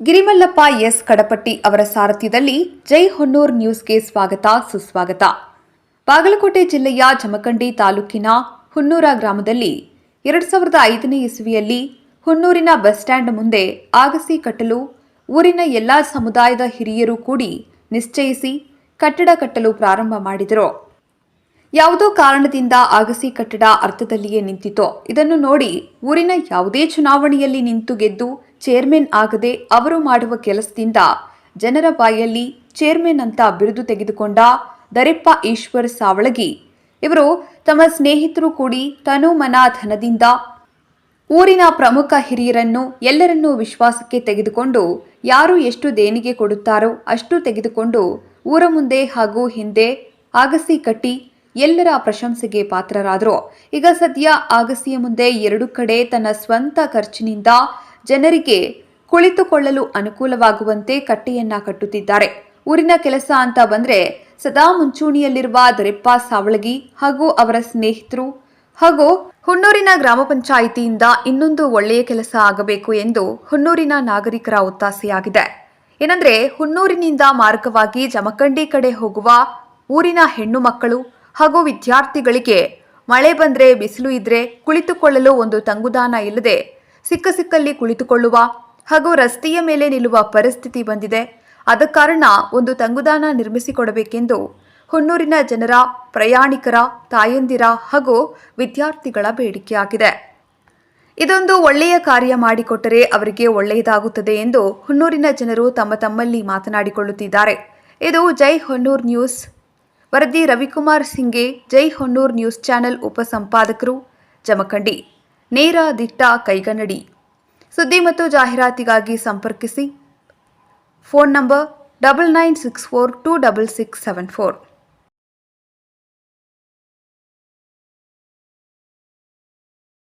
Girimallappa S Kadapatti ಅವರ ಸಾರಥ್ಯದಲ್ಲಿ ಜೈ ಹೊನ್ನೂರ್ ನ್ಯೂಸ್ಗೆ ಸ್ವಾಗತ, ಸುಸ್ವಾಗತ. ಬಾಗಲಕೋಟೆ ಜಿಲ್ಲೆಯ ಜಮಖಂಡಿ ತಾಲೂಕಿನ ಹುನ್ನೂರ ಗ್ರಾಮದಲ್ಲಿ ಎರಡ್ ಸಾವಿರದ ಐದನೇ ಇಸವಿಯಲ್ಲಿ ಹುನ್ನೂರಿನ ಬಸ್ ಸ್ಟ್ಯಾಂಡ್ ಮುಂದೆ ಆಗಸಿ ಕಟ್ಟಲು ಊರಿನ ಎಲ್ಲಾ ಸಮುದಾಯದ ಹಿರಿಯರು ಕೂಡಿ ನಿಶ್ಚಯಿಸಿ ಕಟ್ಟಡ ಕಟ್ಟಲು ಪ್ರಾರಂಭ ಮಾಡಿದರು. ಯಾವುದೋ ಕಾರಣದಿಂದ ಆಗಸಿ ಕಟ್ಟಡ ಅರ್ಥದಲ್ಲಿಯೇ ನಿಂತಿತು ಇದನ್ನು ನೋಡಿ ಊರಿನ ಯಾವುದೇ ಚುನಾವಣೆಯಲ್ಲಿ ನಿಂತು ಗೆದ್ದು ಚೇರ್ಮನ್ ಆಗದೆ ಅವರು ಮಾಡುವ ಕೆಲಸದಿಂದ ಜನರ ಬಾಯಲ್ಲಿ ಚೇರ್ಮನ್ ಅಂತ ಬಿರುದು ತೆಗೆದುಕೊಂಡ ದರೆಪ್ಪ ಈಶ್ವರ್ ಸಾವಳಗಿ. ಇವರು ತಮ್ಮ ಸ್ನೇಹಿತರು ಕೂಡಿ ತನು ಮನ ಧನದಿಂದ ಊರಿನ ಪ್ರಮುಖ ಹಿರಿಯರನ್ನು ಎಲ್ಲರನ್ನೂ ವಿಶ್ವಾಸಕ್ಕೆ ತೆಗೆದುಕೊಂಡು ಯಾರು ಎಷ್ಟು ದೇಣಿಗೆ ಕೊಡುತ್ತಾರೋ ಅಷ್ಟು ತೆಗೆದುಕೊಂಡು ಊರ ಮುಂದೆ ಹಾಗೂ ಹಿಂದೆ ಆಗಸಿ ಕಟ್ಟಿ ಎಲ್ಲರ ಪ್ರಶಂಸೆಗೆ ಪಾತ್ರರಾದರು. ಈಗ ಸದ್ಯ ಆಗಸಿಯ ಮುಂದೆ ಎರಡು ಕಡೆ ತನ್ನ ಸ್ವಂತ ಖರ್ಚಿನಿಂದ ಜನರಿಗೆ ಕುಳಿತುಕೊಳ್ಳಲು ಅನುಕೂಲವಾಗುವಂತೆ ಕಟ್ಟೆಯನ್ನ ಕಟ್ಟುತ್ತಿದ್ದಾರೆ. ಊರಿನ ಕೆಲಸ ಅಂತ ಬಂದ್ರೆ ಸದಾ ಮುಂಚೂಣಿಯಲ್ಲಿರುವ ದರೆಪ್ಪ ಸಾವಳಗಿ ಹಾಗೂ ಅವರ ಸ್ನೇಹಿತರು ಹಾಗೂ ಹುಣ್ಣೂರಿನ ಗ್ರಾಮ ಪಂಚಾಯಿತಿಯಿಂದ ಇನ್ನೊಂದು ಒಳ್ಳೆಯ ಕೆಲಸ ಆಗಬೇಕು ಎಂದು ಹುಣ್ಣೂರಿನ ನಾಗರಿಕರ ಒತ್ತಾಸೆಯಾಗಿದೆ. ಏನಂದ್ರೆ ಹುಣ್ಣೂರಿನಿಂದ ಮಾರ್ಗವಾಗಿ ಜಮಖಂಡಿ ಕಡೆ ಹೋಗುವ ಊರಿನ ಹೆಣ್ಣು ಮಕ್ಕಳು ಹಾಗೂ ವಿದ್ಯಾರ್ಥಿಗಳಿಗೆ ಮಳೆ ಬಂದ್ರೆ ಬಿಸಿಲು ಇದ್ರೆ ಕುಳಿತುಕೊಳ್ಳಲು ಒಂದು ತಂಗುದಾನ ಇಲ್ಲದೆ ಸಿಕ್ಕ ಸಿಕ್ಕಲ್ಲಿ ಕುಳಿತುಕೊಳ್ಳುವ ಹಾಗೂ ರಸ್ತೆಯ ಮೇಲೆ ನಿಲ್ಲುವ ಪರಿಸ್ಥಿತಿ ಬಂದಿದೆ. ಆದ ಕಾರಣ ಒಂದು ತಂಗುದಾನ ನಿರ್ಮಿಸಿಕೊಡಬೇಕೆಂದು ಹುನ್ನೂರಿನ ಜನರ, ಪ್ರಯಾಣಿಕರ, ತಾಯಂದಿರ ಹಾಗೂ ವಿದ್ಯಾರ್ಥಿಗಳ ಬೇಡಿಕೆಯಾಗಿದೆ. ಇದೊಂದು ಒಳ್ಳೆಯ ಕಾರ್ಯ ಮಾಡಿಕೊಟ್ಟರೆ ಅವರಿಗೆ ಒಳ್ಳೆಯದಾಗುತ್ತದೆ ಎಂದು ಹುನ್ನೂರಿನ ಜನರು ತಮ್ಮ ತಮ್ಮಲ್ಲಿ ಮಾತನಾಡಿಕೊಳ್ಳುತ್ತಿದ್ದಾರೆ. ಇದು ಜೈ ಹೊನ್ನೂರ್ ನ್ಯೂಸ್. ವರದಿ ರವಿಕುಮಾರ್ ಸಿಂಗೆ, ಜೈ ಹೊನ್ನೂರ್ ನ್ಯೂಸ್ ಚಾನೆಲ್ ಉಪಸಂಪಾದಕರು, ಜಮಖಂಡಿ. ನೇರ ದಿಟ್ಟ ಕೈಗನ್ನಡಿ. ಸುದ್ದಿ ಮತ್ತು ಜಾಹೀರಾತಿಗಾಗಿ ಸಂಪರ್ಕಿಸಿ. Phone number double nine six four two double six seven four.